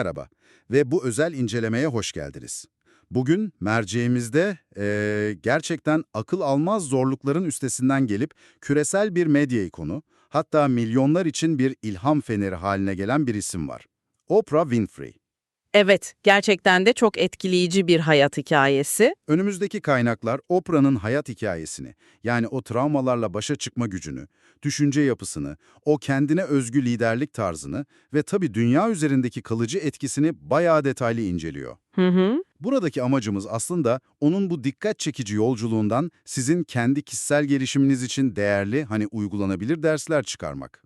Merhaba ve bu özel incelemeye hoş geldiniz. Bugün merceğimizde eee, gerçekten akıl almaz zorlukların üstesinden gelip küresel bir medya ikonu, hatta milyonlar için bir ilham feneri haline gelen bir isim var. Oprah Winfrey. Evet, gerçekten de çok etkileyici bir hayat hikayesi. Önümüzdeki kaynaklar Oprah'nın hayat hikayesini, yani o travmalarla başa çıkma gücünü, düşünce yapısını, o kendine özgü liderlik tarzını ve tabii dünya üzerindeki kalıcı etkisini bayağı detaylı inceliyor. Hı hı. Buradaki amacımız aslında onun bu dikkat çekici yolculuğundan sizin kendi kişisel gelişiminiz için değerli, hani uygulanabilir dersler çıkarmak.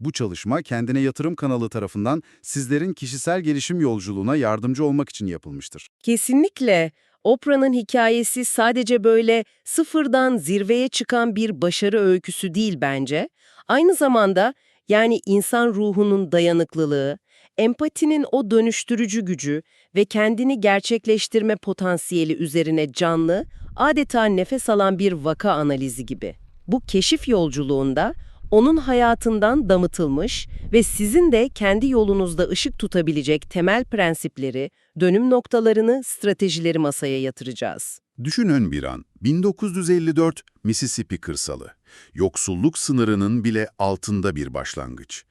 Bu çalışma Kendine Yatırım kanalı tarafından sizlerin kişisel gelişim yolculuğuna yardımcı olmak için yapılmıştır. Kesinlikle. Oprah'nın hikayesi sadece böyle sıfırdan zirveye çıkan bir başarı öyküsü değil bence. Aynı zamanda yani insan ruhunun dayanıklılığı, empatinin o dönüştürücü gücü ve kendini gerçekleştirme potansiyeli üzerine canlı, adeta nefes alan bir vaka analizi gibi. Bu keşif yolculuğunda onun hayatından damıtılmış ve sizin de kendi yolunuzda ışık tutabilecek temel prensipleri, dönüm noktalarını, stratejileri masaya yatıracağız. Düşünün bir an, 1954 Mississippi kırsalı. Yoksulluk sınırının bile altında bir başlangıç.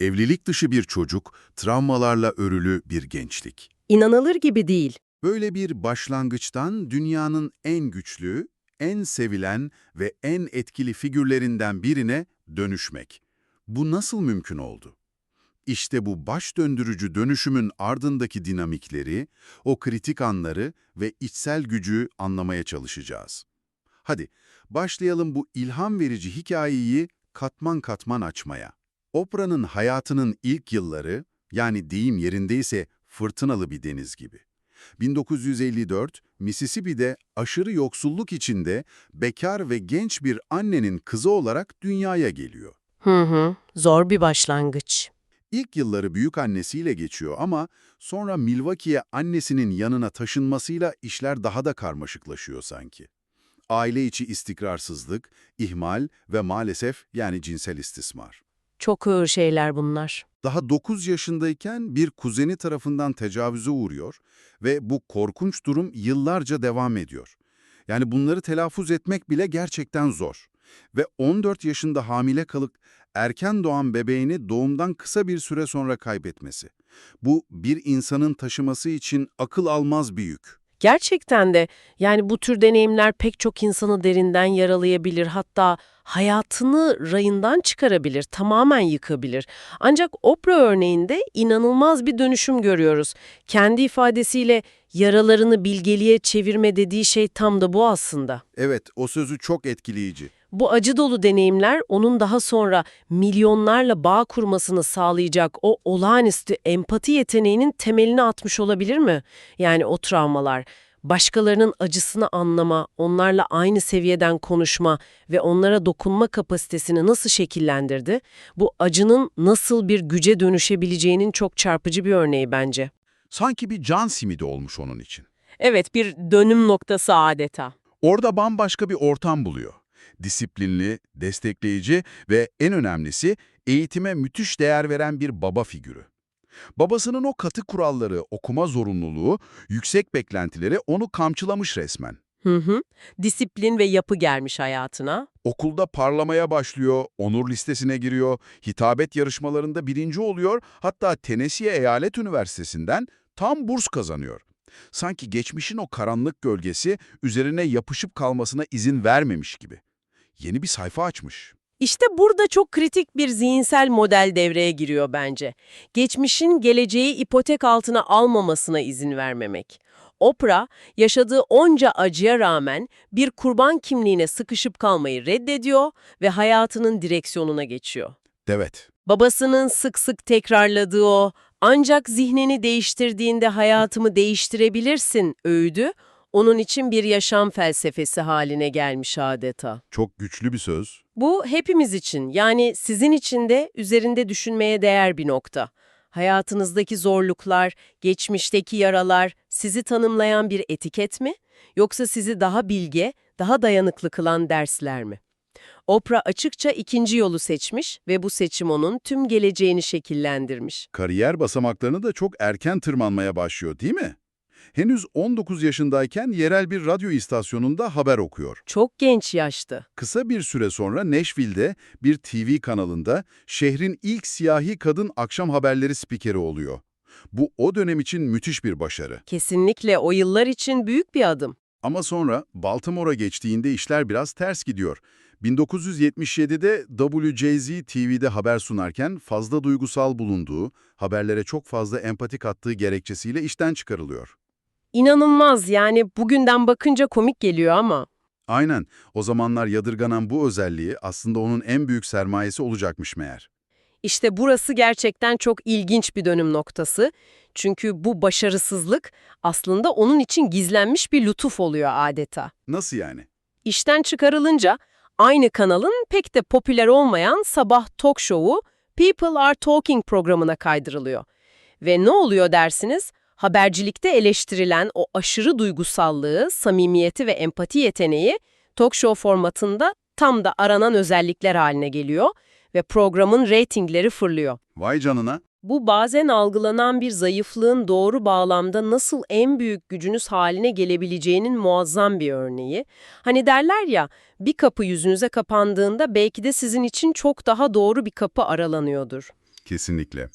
Evlilik dışı bir çocuk, travmalarla örülü bir gençlik. İnanılır gibi değil. Böyle bir başlangıçtan dünyanın en güçlü, en sevilen ve en etkili figürlerinden birine dönüşmek. Bu nasıl mümkün oldu? İşte bu baş döndürücü dönüşümün ardındaki dinamikleri, o kritik anları ve içsel gücü anlamaya çalışacağız. Hadi başlayalım bu ilham verici hikayeyi katman katman açmaya. Oprah'nın hayatının ilk yılları, yani deyim yerindeyse fırtınalı bir deniz gibi. 1954, Mississippi'de aşırı yoksulluk içinde bekar ve genç bir annenin kızı olarak dünyaya geliyor. Hı hı, zor bir başlangıç. İlk yılları büyük annesiyle geçiyor ama sonra Milwaukee'ye annesinin yanına taşınmasıyla işler daha da karmaşıklaşıyor sanki. Aile içi istikrarsızlık, ihmal ve maalesef yani cinsel istismar. Çok ağır şeyler bunlar. Daha 9 yaşındayken bir kuzeni tarafından tecavüze uğruyor ve bu korkunç durum yıllarca devam ediyor. Yani bunları telaffuz etmek bile gerçekten zor. Ve 14 yaşında hamile kalıp erken doğan bebeğini doğumdan kısa bir süre sonra kaybetmesi. Bu bir insanın taşıması için akıl almaz bir yük. Gerçekten de yani bu tür deneyimler pek çok insanı derinden yaralayabilir hatta hayatını rayından çıkarabilir, tamamen yıkabilir. Ancak Oprah örneğinde inanılmaz bir dönüşüm görüyoruz. Kendi ifadesiyle yaralarını bilgeliğe çevirme dediği şey tam da bu aslında. Evet, o sözü çok etkileyici. Bu acı dolu deneyimler onun daha sonra milyonlarla bağ kurmasını sağlayacak o olağanüstü empati yeteneğinin temelini atmış olabilir mi? Yani o travmalar, başkalarının acısını anlama, onlarla aynı seviyeden konuşma ve onlara dokunma kapasitesini nasıl şekillendirdi? Bu acının nasıl bir güce dönüşebileceğinin çok çarpıcı bir örneği bence. Sanki bir can simidi olmuş onun için. Evet, bir dönüm noktası adeta. Orada bambaşka bir ortam buluyor. Disiplinli, destekleyici ve en önemlisi eğitime müthiş değer veren bir baba figürü. Babasının o katı kuralları, okuma zorunluluğu, yüksek beklentileri onu kamçılamış resmen. Hı hı. Disiplin ve yapı gelmiş hayatına. Okulda parlamaya başlıyor, onur listesine giriyor, hitabet yarışmalarında birinci oluyor, hatta Tennessee Eyalet Üniversitesi'nden tam burs kazanıyor. Sanki geçmişin o karanlık gölgesi üzerine yapışıp kalmasına izin vermemiş gibi. Yeni bir sayfa açmış. İşte burada çok kritik bir zihinsel model devreye giriyor bence. Geçmişin geleceği ipotek altına almamasına izin vermemek. Oprah, yaşadığı onca acıya rağmen bir kurban kimliğine sıkışıp kalmayı reddediyor ve hayatının direksiyonuna geçiyor. Evet, Babasının sık sık tekrarladığı o ancak zihnini değiştirdiğinde hayatımı değiştirebilirsin öğüdü, onun için bir yaşam felsefesi haline gelmiş adeta. çok güçlü bir söz. Bu hepimiz için yani sizin için de üzerinde düşünmeye değer bir nokta. Hayatınızdaki zorluklar, geçmişteki yaralar sizi tanımlayan bir etiket mi? Yoksa sizi daha bilge, daha dayanıklı kılan dersler mi? Oprah açıkça ikinci yolu seçmiş ve bu seçim onun tüm geleceğini şekillendirmiş. Kariyer basamaklarını da çok erken tırmanmaya başlıyor değil mi? Henüz 19 yaşındayken yerel bir radyo istasyonunda haber okuyor. Çok genç yaşta. Kısa bir süre sonra Nashville'de bir TV kanalında şehrin ilk siyahi kadın akşam haberleri spikeri oluyor. Bu o dönem için müthiş bir başarı. Kesinlikle o yıllar için büyük bir adım. Ama sonra Baltimore'a geçtiğinde işler biraz ters gidiyor. 1977'de WJZ TV'de haber sunarken fazla duygusal bulunduğu, haberlere çok fazla empati kattığı gerekçesiyle işten çıkarılıyor. İnanılmaz yani bugünden bakınca komik geliyor ama. Aynen, o zamanlar yadırganan bu özelliği aslında onun en büyük sermayesi olacakmış meğer. İşte burası gerçekten çok ilginç bir dönüm noktası. Çünkü bu başarısızlık aslında onun için gizlenmiş bir lütuf oluyor adeta. Nasıl yani? İşten çıkarılınca aynı kanalın pek de popüler olmayan sabah talk show'u People Are Talking programına kaydırılıyor. Ve ne oluyor dersiniz? Habercilikte eleştirilen o aşırı duygusallığı, samimiyeti ve empati yeteneği talk show formatında tam da aranan özellikler haline geliyor ve programın reytingleri fırlıyor. Vay canına. Bu bazen algılanan bir zayıflığın doğru bağlamda nasıl en büyük gücünüz haline gelebileceğinin muazzam bir örneği. Hani derler ya, bir kapı yüzünüze kapandığında belki de sizin için çok daha doğru bir kapı aralanıyordur. Kesinlikle.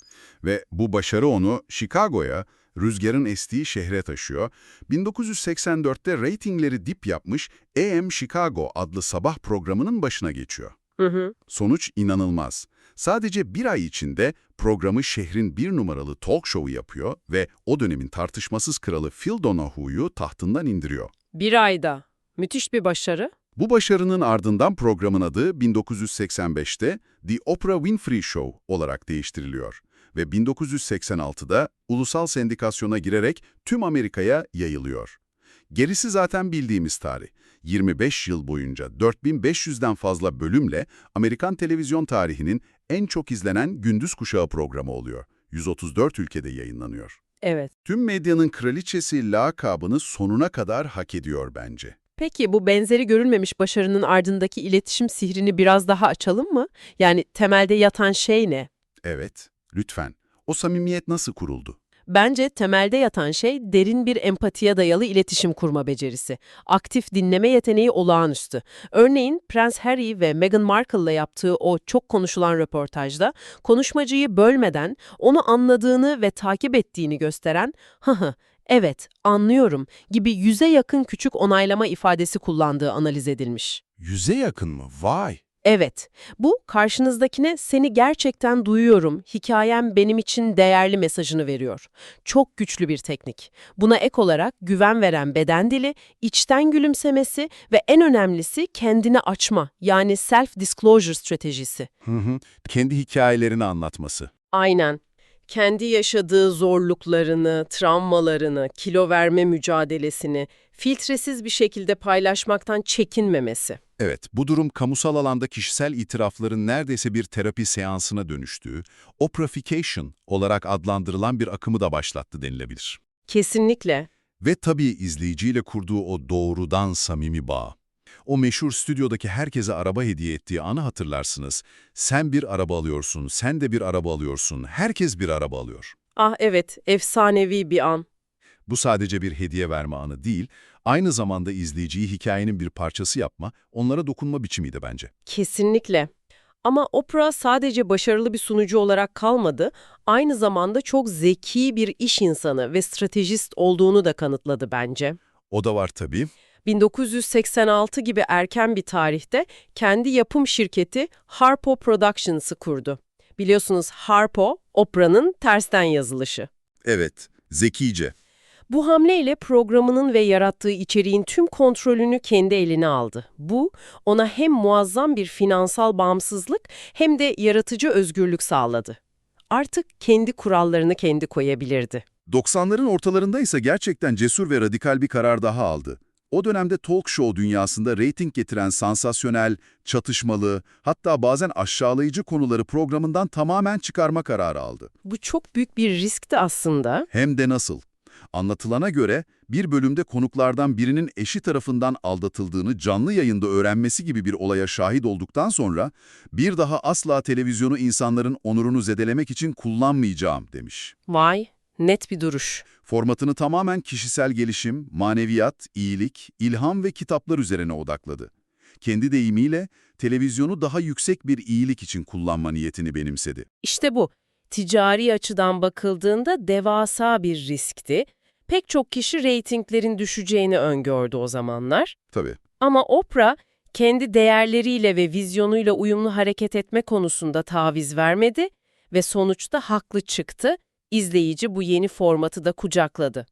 Ve bu başarı onu Chicago'ya, rüzgarın estiği şehre taşıyor. 1984'te reytingleri dip yapmış AM Chicago adlı sabah programının başına geçiyor. Hı hı. Sonuç inanılmaz. Sadece bir ay içinde programı şehrin bir numaralı talk show'u yapıyor ve o dönemin tartışmasız kralı Phil Donahue'yu tahtından indiriyor. Bir ayda. Müthiş bir başarı. Bu başarının ardından programın adı 1985'te The Oprah Winfrey Show olarak değiştiriliyor ve 1986'da ulusal sendikasyona girerek tüm Amerika'ya yayılıyor. Gerisi zaten bildiğimiz tarih. 25 yıl boyunca 4500'den fazla bölümle Amerikan televizyon tarihinin en çok izlenen gündüz kuşağı programı oluyor. 134 ülkede yayınlanıyor. Evet. Tüm medyanın kraliçesi lakabını sonuna kadar hak ediyor bence. Peki bu benzeri görülmemiş başarının ardındaki iletişim sihrini biraz daha açalım mı? Yani temelde yatan şey ne? Evet, lütfen. O samimiyet nasıl kuruldu? Bence temelde yatan şey derin bir empatiye dayalı iletişim kurma becerisi. Aktif dinleme yeteneği olağanüstü. Örneğin Prens Harry ve Meghan Markle'la yaptığı o çok konuşulan röportajda konuşmacıyı bölmeden onu anladığını ve takip ettiğini gösteren "hı hı, evet anlıyorum" gibi yüze yakın küçük onaylama ifadesi kullandığı analiz edilmiş. Yüze yakın mı? Vay! Evet, bu karşınızdakine seni gerçekten duyuyorum, hikayem benim için değerli mesajını veriyor. Çok güçlü bir teknik. Buna ek olarak güven veren beden dili, içten gülümsemesi ve en önemlisi kendini açma yani self-disclosure stratejisi. Hı hı. Kendi hikayelerini anlatması. Aynen. Kendi yaşadığı zorluklarını, travmalarını, kilo verme mücadelesini filtresiz bir şekilde paylaşmaktan çekinmemesi. Evet, bu durum kamusal alanda kişisel itirafların neredeyse bir terapi seansına dönüştüğü, oprafication olarak adlandırılan bir akımı da başlattı denilebilir. Kesinlikle. Ve tabii izleyiciyle kurduğu o doğrudan samimi bağ. O meşhur stüdyodaki herkese araba hediye ettiği anı hatırlarsınız. Sen bir araba alıyorsun, sen de bir araba alıyorsun, herkes bir araba alıyor. Ah evet, efsanevi bir an. Bu sadece bir hediye verme anı değil, aynı zamanda izleyiciyi hikayenin bir parçası yapma, onlara dokunma biçimiydi bence. Kesinlikle. Ama Oprah sadece başarılı bir sunucu olarak kalmadı, aynı zamanda çok zeki bir iş insanı ve stratejist olduğunu da kanıtladı bence. O da var tabii. 1986 gibi erken bir tarihte kendi yapım şirketi Harpo Productions'ı kurdu. Biliyorsunuz Harpo, Oprah'nın tersten yazılışı. Evet, zekice. Bu hamleyle programının ve yarattığı içeriğin tüm kontrolünü kendi eline aldı. Bu, ona hem muazzam bir finansal bağımsızlık hem de yaratıcı özgürlük sağladı. Artık kendi kurallarını kendi koyabilirdi. 90'ların ortalarında ise gerçekten cesur ve radikal bir karar daha aldı. O dönemde talk show dünyasında reyting getiren sansasyonel, çatışmalı, hatta bazen aşağılayıcı konuları programından tamamen çıkarma kararı aldı. Bu çok büyük bir riskti aslında. Hem de nasıl? Anlatılana göre bir bölümde konuklardan birinin eşi tarafından aldatıldığını canlı yayında öğrenmesi gibi bir olaya şahit olduktan sonra bir daha asla televizyonu insanların onurunu zedelemek için kullanmayacağım demiş. Vay, net bir duruş. Formatını tamamen kişisel gelişim, maneviyat, iyilik, ilham ve kitaplar üzerine odakladı. Kendi deyimiyle televizyonu daha yüksek bir iyilik için kullanma niyetini benimsedi. İşte bu. Ticari açıdan bakıldığında devasa bir riskti. Pek çok kişi reytinglerin düşeceğini öngördü o zamanlar. Tabii. Ama Oprah kendi değerleriyle ve vizyonuyla uyumlu hareket etme konusunda taviz vermedi ve sonuçta haklı çıktı. İzleyici bu yeni formatı da kucakladı.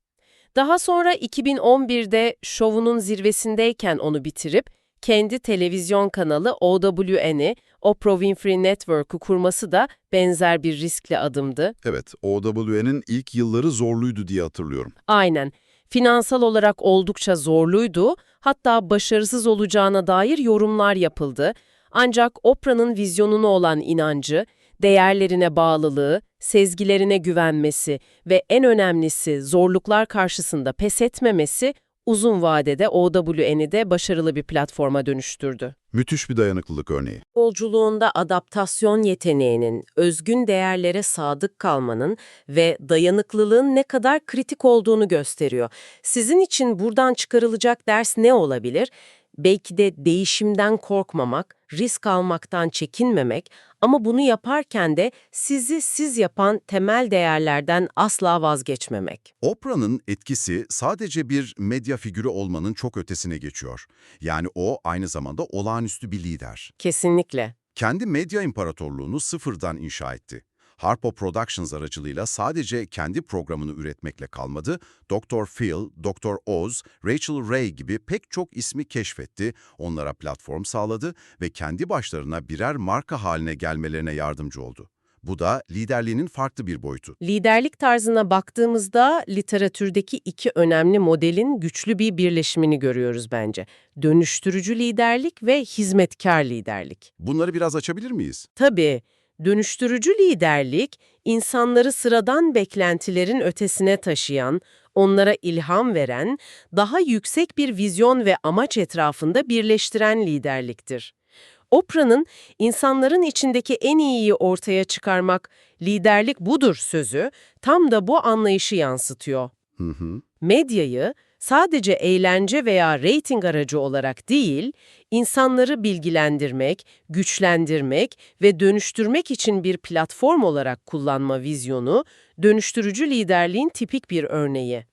Daha sonra 2011'de şovunun zirvesindeyken onu bitirip kendi televizyon kanalı OWN'i, Oprah Winfrey Network'u kurması da benzer bir riskli adımdı. Evet, OWN'in ilk yılları zorluydu diye hatırlıyorum. Aynen. Finansal olarak oldukça zorluydu, hatta başarısız olacağına dair yorumlar yapıldı. Ancak Oprah'nın vizyonuna olan inancı, değerlerine bağlılığı, sezgilerine güvenmesi ve en önemlisi zorluklar karşısında pes etmemesi uzun vadede OWN'i de başarılı bir platforma dönüştürdü. Müthiş bir dayanıklılık örneği. Yolculuğunda adaptasyon yeteneğinin, özgün değerlere sadık kalmanın ve dayanıklılığın ne kadar kritik olduğunu gösteriyor. Sizin için buradan çıkarılacak ders ne olabilir? Belki de değişimden korkmamak, risk almaktan çekinmemek ama bunu yaparken de sizi siz yapan temel değerlerden asla vazgeçmemek. Oprah'nın etkisi sadece bir medya figürü olmanın çok ötesine geçiyor. Yani o aynı zamanda olağanüstü bir lider. Kesinlikle. Kendi medya imparatorluğunu sıfırdan inşa etti. Harpo Productions aracılığıyla sadece kendi programını üretmekle kalmadı, Dr. Phil, Dr. Oz, Rachel Ray gibi pek çok ismi keşfetti, onlara platform sağladı ve kendi başlarına birer marka haline gelmelerine yardımcı oldu. Bu da liderliğinin farklı bir boyutu. Liderlik tarzına baktığımızda literatürdeki iki önemli modelin güçlü bir birleşimini görüyoruz bence. Dönüştürücü liderlik ve hizmetkar liderlik. Bunları biraz açabilir miyiz? Tabii, dönüştürücü liderlik, insanları sıradan beklentilerin ötesine taşıyan, onlara ilham veren, daha yüksek bir vizyon ve amaç etrafında birleştiren liderliktir. Oprah'nın insanların içindeki en iyiyi ortaya çıkarmak, liderlik budur sözü tam da bu anlayışı yansıtıyor. Hı hı. Medyayı sadece eğlence veya reyting aracı olarak değil, insanları bilgilendirmek, güçlendirmek ve dönüştürmek için bir platform olarak kullanma vizyonu, dönüştürücü liderliğin tipik bir örneği.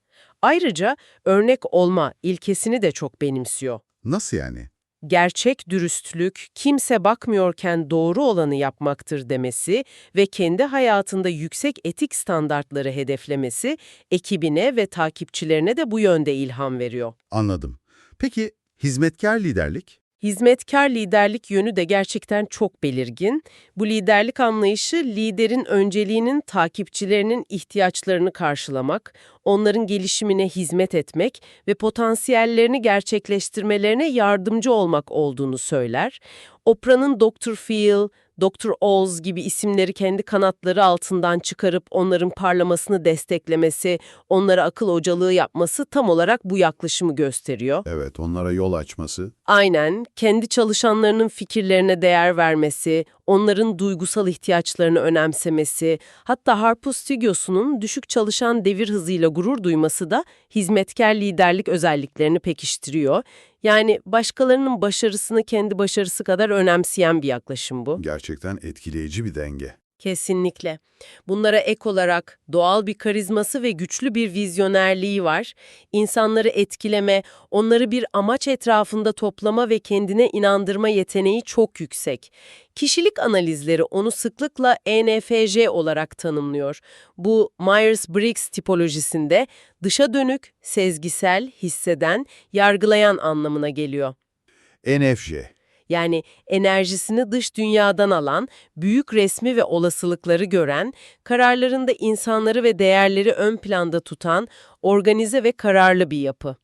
Ayrıca örnek olma ilkesini de çok benimsiyor. Nasıl yani? Gerçek dürüstlük, kimse bakmıyorken doğru olanı yapmaktır demesi ve kendi hayatında yüksek etik standartları hedeflemesi, ekibine ve takipçilerine de bu yönde ilham veriyor. Anladım. Peki hizmetkar liderlik? Hizmetkar liderlik yönü de gerçekten çok belirgin. Bu liderlik anlayışı liderin önceliğinin takipçilerinin ihtiyaçlarını karşılamak, onların gelişimine hizmet etmek ve potansiyellerini gerçekleştirmelerine yardımcı olmak olduğunu söyler. Oprah'nın Dr. Phil, Dr. Oz gibi isimleri kendi kanatları altından çıkarıp onların parlamasını desteklemesi, onlara akıl hocalığı yapması tam olarak bu yaklaşımı gösteriyor. Evet, onlara yol açması. Aynen, kendi çalışanlarının fikirlerine değer vermesi, onların duygusal ihtiyaçlarını önemsemesi, hatta Harpo Stüdyosu'nun düşük çalışan devir hızıyla gurur duyması da hizmetkar liderlik özelliklerini pekiştiriyor. Yani başkalarının başarısını kendi başarısı kadar önemseyen bir yaklaşım bu. Gerçekten etkileyici bir denge. Kesinlikle. Bunlara ek olarak doğal bir karizması ve güçlü bir vizyonerliği var. İnsanları etkileme, onları bir amaç etrafında toplama ve kendine inandırma yeteneği çok yüksek. Kişilik analizleri onu sıklıkla ENFJ olarak tanımlıyor. Bu Myers-Briggs tipolojisinde dışa dönük, sezgisel, hisseden, yargılayan anlamına geliyor. NFJ. Yani enerjisini dış dünyadan alan, büyük resmi ve olasılıkları gören, kararlarında insanları ve değerleri ön planda tutan, organize ve kararlı bir yapı.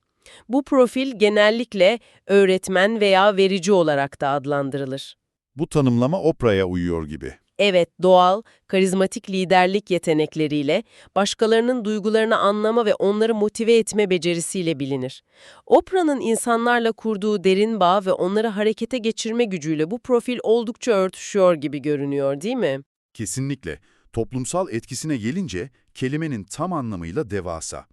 Bu profil genellikle öğretmen veya verici olarak da adlandırılır. Bu tanımlama Oprah'ya uyuyor gibi. Evet, doğal, karizmatik liderlik yetenekleriyle, başkalarının duygularını anlama ve onları motive etme becerisiyle bilinir. Oprah'nın insanlarla kurduğu derin bağ ve onları harekete geçirme gücüyle bu profil oldukça örtüşüyor gibi görünüyor, değil mi? Kesinlikle. Toplumsal etkisine gelince kelimenin tam anlamıyla devasa.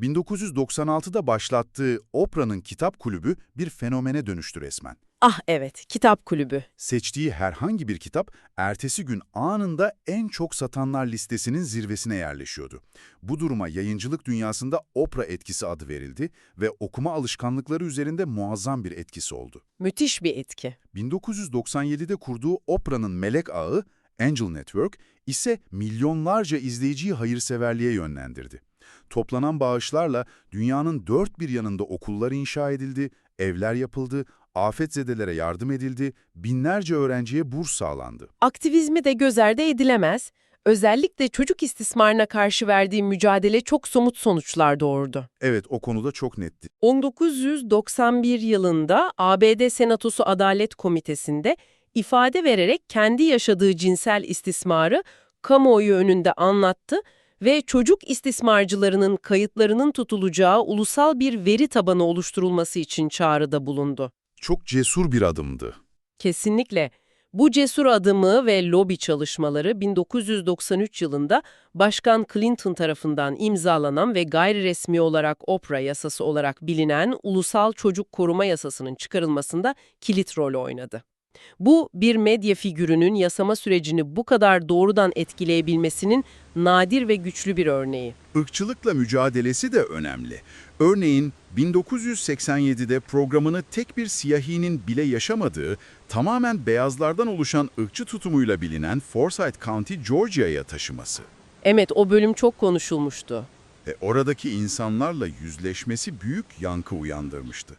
1996'da başlattığı Oprah'nın kitap kulübü bir fenomene dönüştü resmen. Ah evet, kitap kulübü. Seçtiği herhangi bir kitap ertesi gün anında en çok satanlar listesinin zirvesine yerleşiyordu. Bu duruma yayıncılık dünyasında Oprah etkisi adı verildi ve okuma alışkanlıkları üzerinde muazzam bir etkisi oldu. Müthiş bir etki. 1997'de kurduğu Oprah'nın melek ağı Angel Network ise milyonlarca izleyiciyi hayırseverliğe yönlendirdi. Toplanan bağışlarla dünyanın dört bir yanında okullar inşa edildi, evler yapıldı, afetzedelere yardım edildi, binlerce öğrenciye burs sağlandı. Aktivizmi de göz ardı edilemez. Özellikle çocuk istismarına karşı verdiği mücadele çok somut sonuçlar doğurdu. Evet, o konuda çok netti. 1991 yılında ABD Senatosu Adalet Komitesi'nde ifade vererek kendi yaşadığı cinsel istismarı kamuoyu önünde anlattı ve çocuk istismarcılarının kayıtlarının tutulacağı ulusal bir veri tabanı oluşturulması için çağrıda bulundu. Çok cesur bir adımdı. Kesinlikle. Bu cesur adımı ve lobi çalışmaları 1993 yılında Başkan Clinton tarafından imzalanan ve gayri resmi olarak Oprah yasası olarak bilinen Ulusal Çocuk Koruma Yasası'nın çıkarılmasında kilit rol oynadı. Bu, bir medya figürünün yasama sürecini bu kadar doğrudan etkileyebilmesinin nadir ve güçlü bir örneği. Irkçılıkla mücadelesi de önemli. Örneğin 1987'de programını tek bir siyahinin bile yaşamadığı, tamamen beyazlardan oluşan ırkçı tutumuyla bilinen Forsyth County, Georgia'ya taşıması. Evet, o bölüm çok konuşulmuştu. E, oradaki insanlarla yüzleşmesi büyük yankı uyandırmıştı.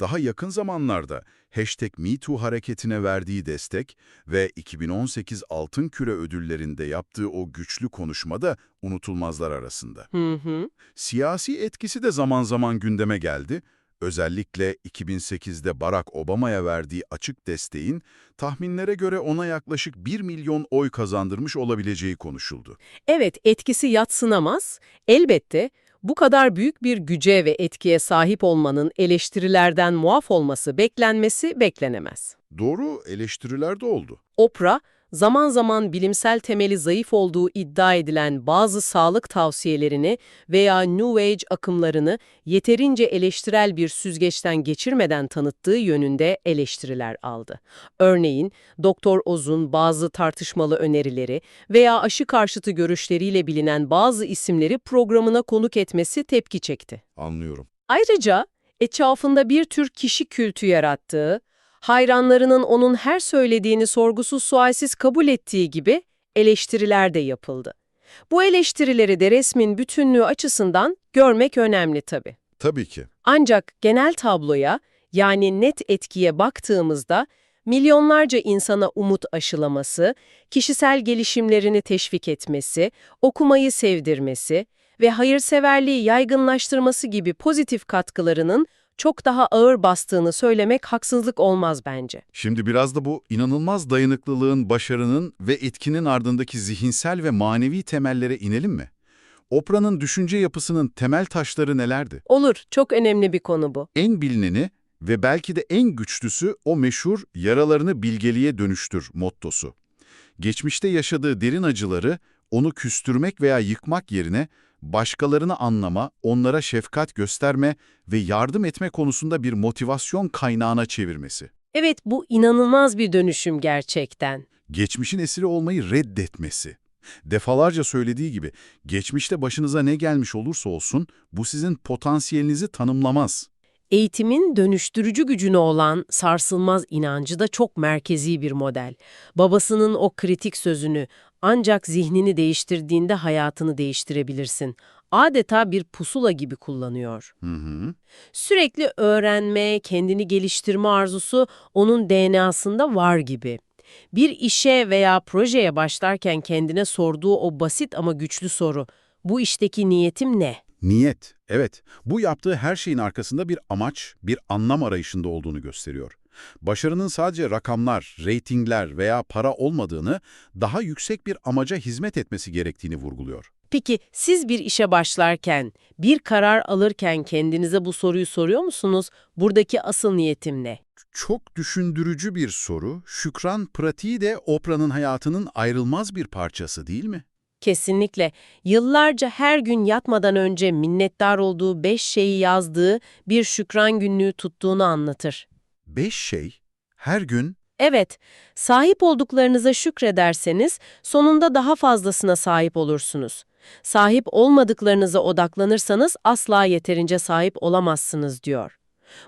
Daha yakın zamanlarda hashtag MeToo hareketine verdiği destek ve 2018 Altın Küre ödüllerinde yaptığı o güçlü konuşma da unutulmazlar arasında. Hı hı. Siyasi etkisi de zaman zaman gündeme geldi. Özellikle 2008'de Barack Obama'ya verdiği açık desteğin tahminlere göre ona yaklaşık 1 milyon oy kazandırmış olabileceği konuşuldu. Evet, etkisi yatsınamaz. Elbette bu kadar büyük bir güce ve etkiye sahip olmanın eleştirilerden muaf olması beklenmesi beklenemez. Doğru eleştiriler de oldu. Oprah, zaman zaman bilimsel temeli zayıf olduğu iddia edilen bazı sağlık tavsiyelerini veya New Age akımlarını yeterince eleştirel bir süzgeçten geçirmeden tanıttığı yönünde eleştiriler aldı. Örneğin, Doktor Oz'un bazı tartışmalı önerileri veya aşı karşıtı görüşleriyle bilinen bazı isimleri programına konuk etmesi tepki çekti. Anlıyorum. Ayrıca etrafında bir tür kişi kültü yarattığı, hayranlarının onun her söylediğini sorgusuz sualsiz kabul ettiği gibi eleştiriler de yapıldı. Bu eleştirileri de resmin bütünlüğü açısından görmek önemli tabii. Tabii ki. Ancak genel tabloya, yani net etkiye baktığımızda milyonlarca insana umut aşılaması, kişisel gelişimlerini teşvik etmesi, okumayı sevdirmesi ve hayırseverliği yaygınlaştırması gibi pozitif katkılarının çok daha ağır bastığını söylemek haksızlık olmaz bence. Şimdi biraz da bu inanılmaz dayanıklılığın, başarının ve etkinin ardındaki zihinsel ve manevi temellere inelim mi? Oprah'nın düşünce yapısının temel taşları nelerdi? Olur, çok önemli bir konu bu. En bilineni ve belki de en güçlüsü o meşhur yaralarını bilgeliğe dönüştür mottosu. Geçmişte yaşadığı derin acıları onu küstürmek veya yıkmak yerine başkalarını anlama, onlara şefkat gösterme ve yardım etme konusunda bir motivasyon kaynağına çevirmesi. Evet, bu inanılmaz bir dönüşüm gerçekten. Geçmişin esiri olmayı reddetmesi. Defalarca söylediği gibi, geçmişte başınıza ne gelmiş olursa olsun bu sizin potansiyelinizi tanımlamaz. Eğitimin dönüştürücü gücüne olan sarsılmaz inancı da çok merkezi bir model. Babasının o kritik sözünü ancak zihnini değiştirdiğinde hayatını değiştirebilirsin. Adeta bir pusula gibi kullanıyor. Hı hı. Sürekli öğrenme, kendini geliştirme arzusu onun DNA'sında var gibi. Bir işe veya projeye başlarken kendine sorduğu o basit ama güçlü soru, bu işteki niyetim ne? Niyet, evet. Bu yaptığı her şeyin arkasında bir amaç, bir anlam arayışında olduğunu gösteriyor. Başarının sadece rakamlar, reytingler veya para olmadığını, daha yüksek bir amaca hizmet etmesi gerektiğini vurguluyor. Peki siz bir işe başlarken, bir karar alırken kendinize bu soruyu soruyor musunuz? Buradaki asıl niyetim ne? Çok düşündürücü bir soru. Şükran pratiği de Oprah'nın hayatının ayrılmaz bir parçası değil mi? Kesinlikle. Yıllarca her gün yatmadan önce minnettar olduğu beş şeyi yazdığı bir şükran günlüğü tuttuğunu anlatır. Beş şey, her gün Evet, sahip olduklarınıza şükrederseniz sonunda daha fazlasına sahip olursunuz. Sahip olmadıklarınıza odaklanırsanız asla yeterince sahip olamazsınız diyor.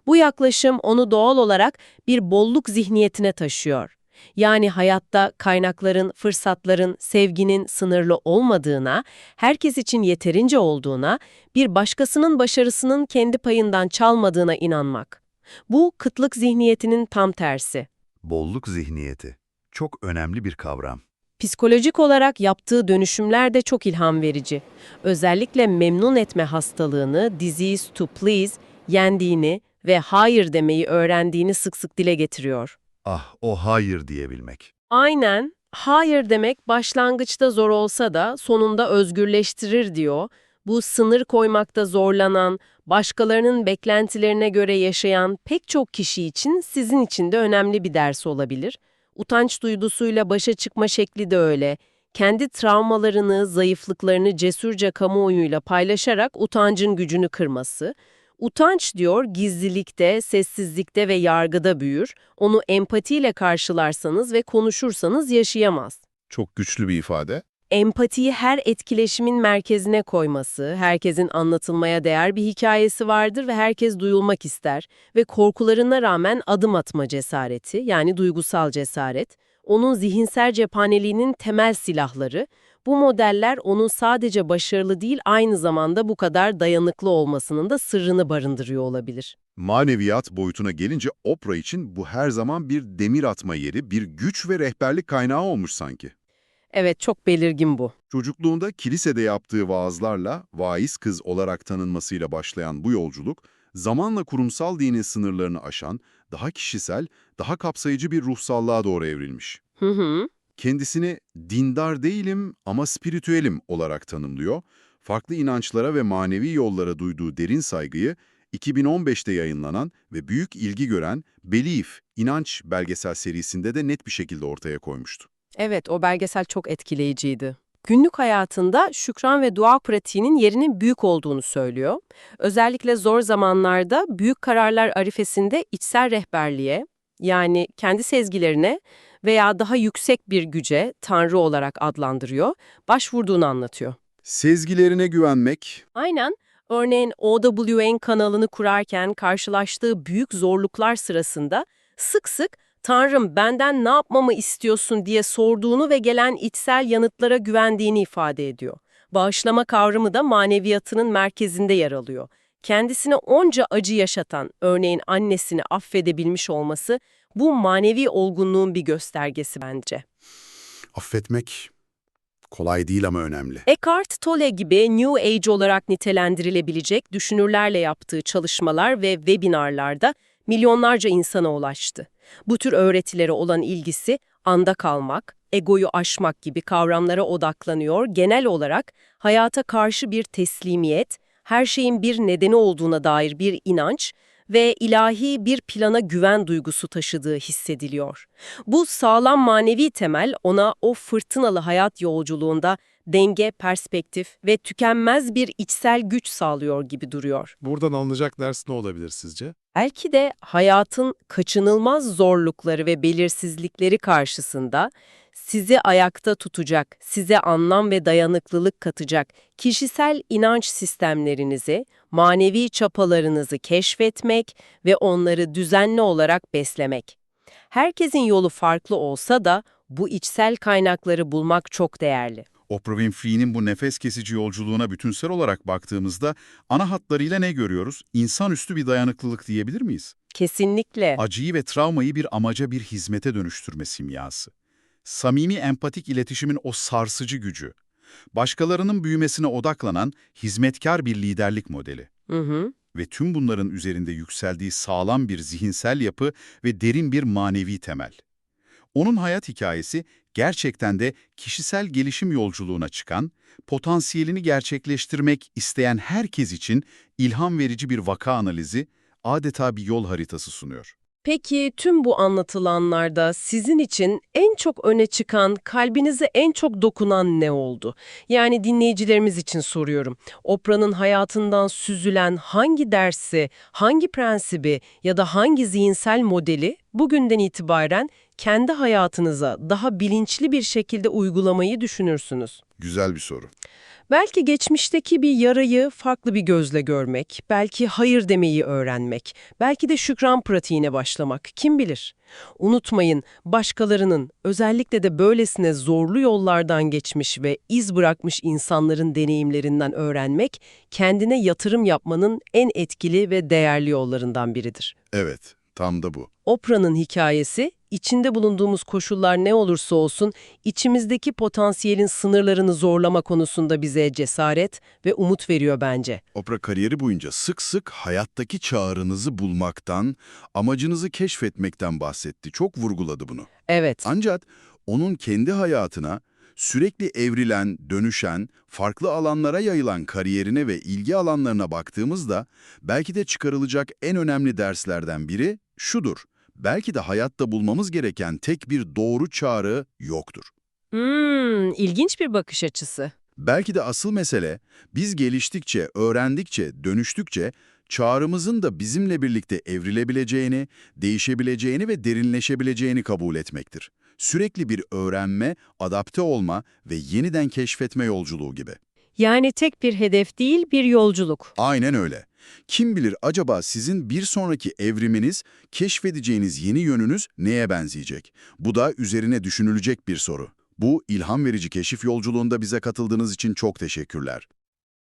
Bu yaklaşım onu doğal olarak bir bolluk zihniyetine taşıyor. Yani hayatta kaynakların, fırsatların, sevginin sınırlı olmadığına, herkes için yeterince olduğuna, bir başkasının başarısının kendi payından çalmadığına inanmak. Bu kıtlık zihniyetinin tam tersi. bolluk zihniyeti. Çok önemli bir kavram. Psikolojik olarak yaptığı dönüşümler de çok ilham verici. Özellikle memnun etme hastalığını, disease to please, yendiğini ve hayır demeyi öğrendiğini sık sık dile getiriyor. Ah, o hayır diyebilmek. Aynen, hayır demek başlangıçta zor olsa da sonunda özgürleştirir diyor. Bu sınır koymakta zorlanan, başkalarının beklentilerine göre yaşayan pek çok kişi için sizin için de önemli bir ders olabilir. Utanç duygusuyla başa çıkma şekli de öyle. Kendi travmalarını, zayıflıklarını cesurca kamuoyuyla paylaşarak utancın gücünü kırması. Utanç diyor gizlilikte, sessizlikte ve yargıda büyür. Onu empatiyle karşılarsanız ve konuşursanız yaşayamaz. Çok güçlü bir ifade. Empatiyi her etkileşimin merkezine koyması, herkesin anlatılmaya değer bir hikayesi vardır ve herkes duyulmak ister ve korkularına rağmen adım atma cesareti, yani duygusal cesaret, onun zihinsel cephaneliğinin temel silahları, bu modeller onun sadece başarılı değil aynı zamanda bu kadar dayanıklı olmasının da sırrını barındırıyor olabilir. Maneviyat boyutuna gelince Oprah için bu her zaman bir demir atma yeri, bir güç ve rehberlik kaynağı olmuş sanki. Evet, çok belirgin bu. Çocukluğunda kilisede yaptığı vaazlarla vaiz kız olarak tanınmasıyla başlayan bu yolculuk, zamanla kurumsal dinin sınırlarını aşan, daha kişisel, daha kapsayıcı bir ruhsallığa doğru evrilmiş. Hı hı. Kendisini dindar değilim ama spiritüelim olarak tanımlıyor. Farklı inançlara ve manevi yollara duyduğu derin saygıyı 2015'te yayınlanan ve büyük ilgi gören Belief, İnanç belgesel serisinde de net bir şekilde ortaya koymuştu. Evet, o belgesel çok etkileyiciydi. Günlük hayatında şükran ve dua pratiğinin yerinin büyük olduğunu söylüyor. Özellikle zor zamanlarda büyük kararlar arifesinde içsel rehberliğe, yani kendi sezgilerine veya daha yüksek bir güce, Tanrı olarak adlandırıyor, başvurduğunu anlatıyor. Sezgilerine güvenmek, Aynen. Örneğin OWN kanalını kurarken karşılaştığı büyük zorluklar sırasında sık sık Tanrım benden ne yapmamı istiyorsun diye sorduğunu ve gelen içsel yanıtlara güvendiğini ifade ediyor. Bağışlama kavramı da maneviyatının merkezinde yer alıyor. Kendisine onca acı yaşatan, örneğin annesini affedebilmiş olması bu manevi olgunluğun bir göstergesi bence. affetmek kolay değil ama önemli. Eckhart Tolle gibi New Age olarak nitelendirilebilecek düşünürlerle yaptığı çalışmalar ve webinarlarda milyonlarca insana ulaştı. Bu tür öğretilere olan ilgisi anda kalmak, egoyu aşmak gibi kavramlara odaklanıyor. Genel olarak hayata karşı bir teslimiyet, her şeyin bir nedeni olduğuna dair bir inanç ve ilahi bir plana güven duygusu taşıdığı hissediliyor. Bu sağlam manevi temel ona o fırtınalı hayat yolculuğunda denge, perspektif ve tükenmez bir içsel güç sağlıyor gibi duruyor. Buradan alınacak ders ne olabilir sizce? Belki de hayatın kaçınılmaz zorlukları ve belirsizlikleri karşısında sizi ayakta tutacak, size anlam ve dayanıklılık katacak kişisel inanç sistemlerinizi, manevi çapalarınızı keşfetmek ve onları düzenli olarak beslemek. Herkesin yolu farklı olsa da bu içsel kaynakları bulmak çok değerli. Oprah Winfrey'nin bu nefes kesici yolculuğuna bütünsel olarak baktığımızda ana hatlarıyla ne görüyoruz? İnsanüstü bir dayanıklılık diyebilir miyiz? Kesinlikle. Acıyı ve travmayı bir amaca bir hizmete dönüştürme simyası. Samimi empatik iletişimin o sarsıcı gücü. Başkalarının büyümesine odaklanan hizmetkar bir liderlik modeli. Hı hı. ve tüm bunların üzerinde yükseldiği sağlam bir zihinsel yapı ve derin bir manevi temel. Onun hayat hikayesi gerçekten de kişisel gelişim yolculuğuna çıkan, potansiyelini gerçekleştirmek isteyen herkes için ilham verici bir vaka analizi, adeta bir yol haritası sunuyor. Peki tüm bu anlatılanlarda sizin için en çok öne çıkan, kalbinize en çok dokunan ne oldu? Yani dinleyicilerimiz için soruyorum. Oprah'nın hayatından süzülen hangi dersi, hangi prensibi ya da hangi zihinsel modeli bugünden itibaren kendi hayatınıza daha bilinçli bir şekilde uygulamayı düşünürsünüz? Güzel bir soru. Belki geçmişteki bir yarayı farklı bir gözle görmek, belki hayır demeyi öğrenmek, belki de şükran pratiğine başlamak, kim bilir. Unutmayın, başkalarının, özellikle de böylesine zorlu yollardan geçmiş ve iz bırakmış insanların deneyimlerinden öğrenmek, kendine yatırım yapmanın en etkili ve değerli yollarından biridir. Evet, tam da bu. Oprah'nın hikayesi, içinde bulunduğumuz koşullar ne olursa olsun, içimizdeki potansiyelin sınırlarını zorlama konusunda bize cesaret ve umut veriyor bence. Oprah kariyeri boyunca sık sık hayattaki çağrınızı bulmaktan, amacınızı keşfetmekten bahsetti. Çok vurguladı bunu. Evet. Ancak onun kendi hayatına sürekli evrilen, dönüşen, farklı alanlara yayılan kariyerine ve ilgi alanlarına baktığımızda belki de çıkarılacak en önemli derslerden biri şudur. Belki de hayatta bulmamız gereken tek bir doğru çağrı yoktur. Hmm, ilginç bir bakış açısı. Belki de asıl mesele biz geliştikçe, öğrendikçe, dönüştükçe çağrımızın da bizimle birlikte evrilebileceğini, değişebileceğini ve derinleşebileceğini kabul etmektir. Sürekli bir öğrenme, adapte olma ve yeniden keşfetme yolculuğu gibi. Yani tek bir hedef değil, bir yolculuk. Aynen öyle. Kim bilir acaba sizin bir sonraki evriminiz, keşfedeceğiniz yeni yönünüz neye benzeyecek? Bu da üzerine düşünülecek bir soru. Bu ilham verici keşif yolculuğunda bize katıldığınız için çok teşekkürler.